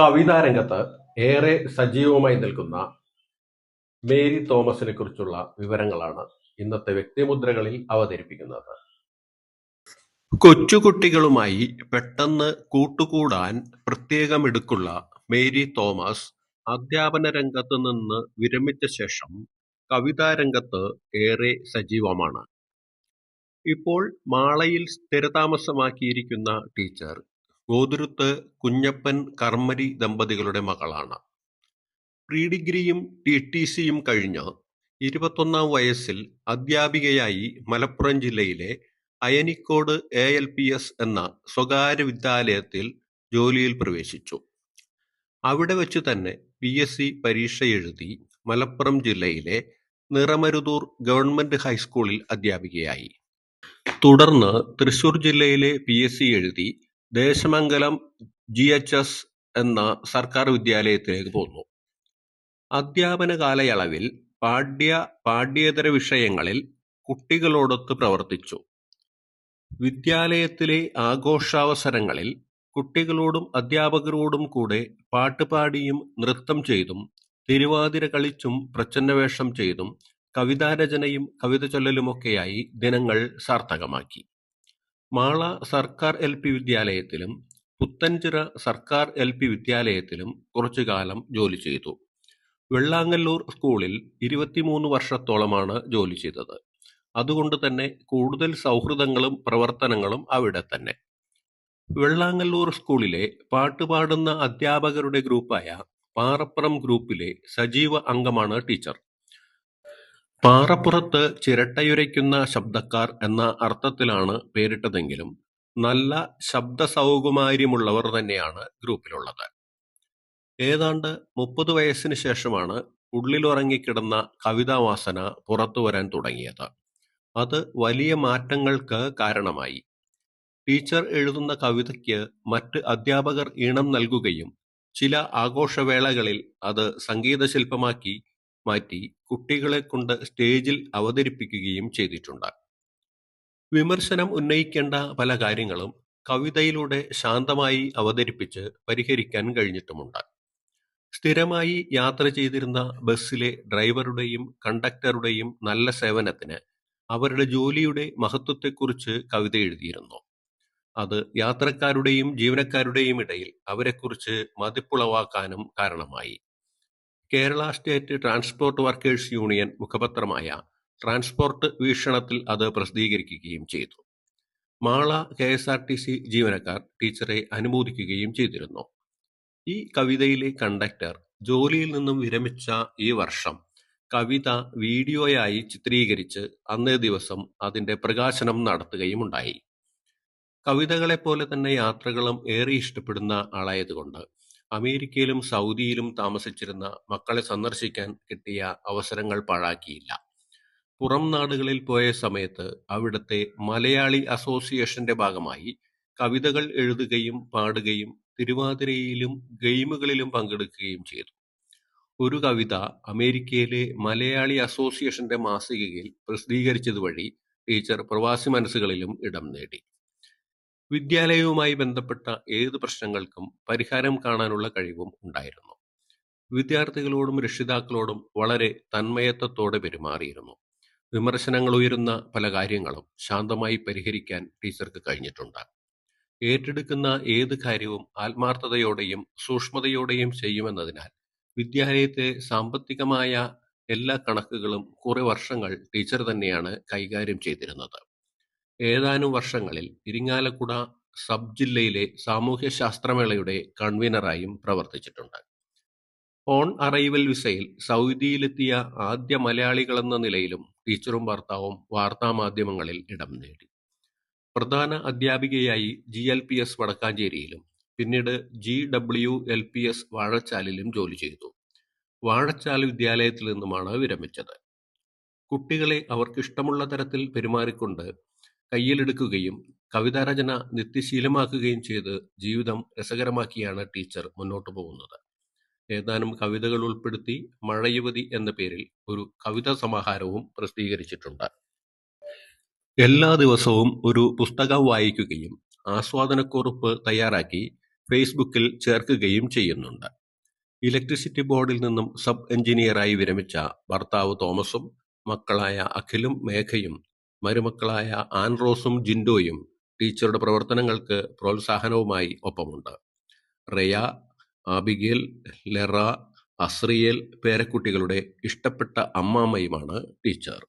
കവിതാരംഗത്ത് ഏറെ സജീവമായി നിൽക്കുന്ന മേരി തോമസിനെ കുറിച്ചുള്ള വിവരങ്ങളാണ് ഇന്നത്തെ വ്യക്തിമുദ്രകളിൽ അവതരിപ്പിക്കുന്നത്. കൊച്ചുകുട്ടികളുമായി പെട്ടെന്ന് കൂട്ടുകൂടാൻ പ്രത്യേകമെടുക്കുള്ള മേരി തോമസ് അധ്യാപന രംഗത്ത് നിന്ന് വിരമിച്ച ശേഷം കവിതാരംഗത്ത് ഏറെ സജീവമാണ്. ഇപ്പോൾ മാളയിൽ സ്ഥിരതാമസമാക്കിയിരിക്കുന്ന ടീച്ചർ ഗോതുരുത്ത് കുഞ്ഞപ്പൻ കർമ്മരി ദമ്പതികളുടെ മകളാണ്. പ്രീ ഡിഗ്രിയും ടി ടി സിയും കഴിഞ്ഞ് ഇരുപത്തൊന്നാം വയസ്സിൽ അധ്യാപികയായി മലപ്പുറം ജില്ലയിലെ Ayanikode A L P S എന്ന സ്വകാര്യ വിദ്യാലയത്തിൽ ജോലിയിൽ പ്രവേശിച്ചു. അവിടെ വെച്ച് തന്നെ പി എസ് സി പരീക്ഷ എഴുതി മലപ്പുറം ജില്ലയിലെ നിറമരുതൂർ ഗവൺമെന്റ് ഹൈസ്കൂളിൽ അധ്യാപികയായി. തുടർന്ന് തൃശൂർ ജില്ലയിലെ പി എസ് സി എഴുതി ദേശമംഗലം ജി എച്ച് എസ് എന്ന സർക്കാർ വിദ്യാലയത്തിലേക്ക് പോന്നു അധ്യാപന കാലയളവിൽ പാഠ്യ പാഠ്യേതര വിഷയങ്ങളിൽ കുട്ടികളോടൊത്ത് പ്രവർത്തിച്ചു. വിദ്യാലയത്തിലെ ആഘോഷാവസരങ്ങളിൽ കുട്ടികളോടും അധ്യാപകരോടും കൂടെ പാട്ടുപാടിയും നൃത്തം ചെയ്തും തിരുവാതിര കളിച്ചും പ്രച്ഛന്നവേഷം ചെയ്തും കവിതാരചനയും കവിത ചൊല്ലലുമൊക്കെയായി ദിനങ്ങൾ സാർത്ഥകമാക്കി. മാള സർക്കാർ എൽ പി വിദ്യാലയത്തിലും പുത്തൻചിറ സർക്കാർ എൽ പി വിദ്യാലയത്തിലും കുറച്ചുകാലം ജോലി ചെയ്തു. വെള്ളാങ്ങല്ലൂർ സ്കൂളിൽ ഇരുപത്തിമൂന്ന് വർഷത്തോളമാണ് ജോലി ചെയ്തത്. അതുകൊണ്ട് തന്നെ കൂടുതൽ സൗഹൃദങ്ങളും പ്രവർത്തനങ്ങളും അവിടെ തന്നെ. വെള്ളാങ്ങല്ലൂർ സ്കൂളിലെ പാട്ടുപാടുന്ന അധ്യാപകരുടെ ഗ്രൂപ്പായ പാറപ്പുറം ഗ്രൂപ്പിലെ സജീവ അംഗമാണ് ടീച്ചർ. പാറപ്പുറത്ത് ചിരട്ടയുരയ്ക്കുന്ന ശബ്ദക്കാർ എന്ന അർത്ഥത്തിലാണ് പേരിട്ടതെങ്കിലും നല്ല ശബ്ദ സൗകുമാര്യമുള്ളവർ തന്നെയാണ് ഗ്രൂപ്പിലുള്ളത്. ഏതാണ്ട് മുപ്പത് വയസ്സിന് ശേഷമാണ് ഉള്ളിലുറങ്ങിക്കിടന്ന കവിതാവാസന പുറത്തു വരാൻ തുടങ്ങിയത്. അത് വലിയ മാറ്റങ്ങൾക്ക് കാരണമായി. ടീച്ചർ എഴുതുന്ന കവിതയ്ക്ക് മറ്റ് അധ്യാപകർ ഈണം നൽകുകയും ചില ആഘോഷവേളകളിൽ അത് സംഗീതശില്പമാക്കി മാറ്റി കുട്ടികളെ കൊണ്ട് സ്റ്റേജിൽ അവതരിപ്പിക്കുകയും ചെയ്തിട്ടുണ്ട്. വിമർശനം ഉന്നയിക്കേണ്ട പല കാര്യങ്ങളും കവിതയിലൂടെ ശാന്തമായി അവതരിപ്പിച്ച് പരിഹരിക്കാൻ കഴിഞ്ഞിട്ടുമുണ്ട്. സ്ഥിരമായി യാത്ര ചെയ്തിരുന്ന ബസ്സിലെ ഡ്രൈവറുടെയും കണ്ടക്ടറുടെയും നല്ല സേവനത്തിന് അവരുടെ ജോലിയുടെ മഹത്വത്തെക്കുറിച്ച് കവിത എഴുതിയിരുന്നു. അത് യാത്രക്കാരുടെയും ജീവനക്കാരുടെയും ഇടയിൽ അവരെക്കുറിച്ച് മതിപ്പുളവാക്കാനും കാരണമായി. Kerala state transport workers union മുഖപത്രമായ transport വീക്ഷണത്തിൽ അത് പ്രസിദ്ധീകരിക്കുകയും ചെയ്തു Mala K S R T C ജീവനക്കാർ ടീച്ചറെ അനുമോദിക്കുകയും ചെയ്തിരുന്നു ഈ കവിതയിലെ കണ്ടക്ടർ ജോലിയിൽ നിന്നും വിരമിച്ച ഈ വർഷം കവിത വീഡിയോയായി ചിത്രീകരിച്ച് അന്നേ ദിവസം അതിന്റെ പ്രകാശനം നടക്കുകയുണ്ടായി. കവിതകളെ പോലെ തന്നെ യാത്രകളും ഏറെ ഇഷ്ടപ്പെടുന്ന ആളായതുകൊണ്ട് അമേരിക്കയിലും സൗദിയിലും താമസിച്ചിരുന്ന മക്കളെ സന്ദർശിക്കാൻ കിട്ടിയ അവസരങ്ങൾ പാഴാക്കിയില്ല. പുറം നാടുകളിൽ പോയ സമയത്ത് അവിടുത്തെ മലയാളി അസോസിയേഷന്റെ ഭാഗമായി കവിതകൾ എഴുതുകയും പാടുകയും തിരുവാതിരയിലും ഗെയിമുകളിലും പങ്കെടുക്കുകയും ചെയ്തു. ഒരു കവിത അമേരിക്കയിലെ മലയാളി അസോസിയേഷന്റെ മാസികയിൽ പ്രസിദ്ധീകരിച്ചതുവഴി ടീച്ചർ പ്രവാസി മനസ്സുകളിലും ഇടം നേടി. വിദ്യാലയവുമായി ബന്ധപ്പെട്ട ഏത് പ്രശ്നങ്ങൾക്കും പരിഹാരം കാണാനുള്ള കഴിവും ഉണ്ടായിരുന്നു. വിദ്യാർത്ഥികളോടും രക്ഷിതാക്കളോടും വളരെ തന്മയത്വത്തോടെ പെരുമാറിയിരുന്നു. വിമർശനങ്ങൾ ഉയരുന്ന പല കാര്യങ്ങളും ശാന്തമായി പരിഹരിക്കാൻ ടീച്ചർക്ക് കഴിഞ്ഞിട്ടുണ്ട്. ഏറ്റെടുക്കുന്ന ഏത് കാര്യവും ആത്മാർത്ഥതയോടെയും സൂക്ഷ്മതയോടെയും ചെയ്യുമെന്നതിനാൽ വിദ്യാലയത്തെ സാമ്പത്തികമായ എല്ലാ കണക്കുകളും കുറെ വർഷങ്ങൾ ടീച്ചർ തന്നെയാണ് കൈകാര്യം ചെയ്തിരുന്നത്. ഏതാനും വർഷങ്ങളിൽ ഇരിങ്ങാലക്കുട സബ് ജില്ലയിലെ സാമൂഹ്യ ശാസ്ത്രമേളയുടെ കൺവീനറായും പ്രവർത്തിച്ചിട്ടുണ്ട്. ഓൺ അറൈവൽ വിസയിൽ സൗദിയിലെത്തിയ ആദ്യ മലയാളികളെന്ന നിലയിലും ടീച്ചറും ഭർത്താവും വാർത്താമാധ്യമങ്ങളിൽ ഇടം നേടി. പ്രധാന അധ്യാപികയായി ജി എൽ പി എസ് വടക്കാഞ്ചേരിയിലും പിന്നീട് G W L P S വാഴച്ചാലിലും ജോലി ചെയ്തു. വാഴച്ചാൽ വിദ്യാലയത്തിൽ നിന്നുമാണ് വിരമിച്ചത്. കുട്ടികളെ അവർക്കിഷ്ടമുള്ള തരത്തിൽ പെരുമാറിക്കൊണ്ട് കയ്യിലെടുക്കുകയും കവിതാരചന നിത്യശീലമാക്കുകയും ചെയ്ത് ജീവിതം രസകരമാക്കിയാണ് ടീച്ചർ മുന്നോട്ടു പോകുന്നത്. ഏതാനും കവിതകൾ ഉൾപ്പെടുത്തി മഴയുവതി എന്ന പേരിൽ ഒരു കവിതാ സമാഹാരവും പ്രസിദ്ധീകരിച്ചിട്ടുണ്ട്. എല്ലാ ദിവസവും ഒരു പുസ്തകം വായിക്കുകയും ആസ്വാദനക്കുറിപ്പ് തയ്യാറാക്കി ഫേസ്ബുക്കിൽ ചേർക്കുകയും ചെയ്യുന്നുണ്ട്. ഇലക്ട്രിസിറ്റി ബോർഡിൽ നിന്നും സബ് എഞ്ചിനീയറായി വിരമിച്ച ഭർത്താവ് തോമസും മക്കളായ അഖിലും മേഘയും മരുമക്കളായ ആൻറോസും ജിൻഡോയും ടീച്ചറുടെ പ്രവർത്തനങ്ങൾക്ക് പ്രോത്സാഹനവുമായി ഒപ്പമുണ്ട്. റയ ആബിഗേൽ ലെറ അസ്രിയേൽ പേരക്കുട്ടികളുടെ ഇഷ്ടപ്പെട്ട അമ്മാമ്മയുമാണ് ടീച്ചർ.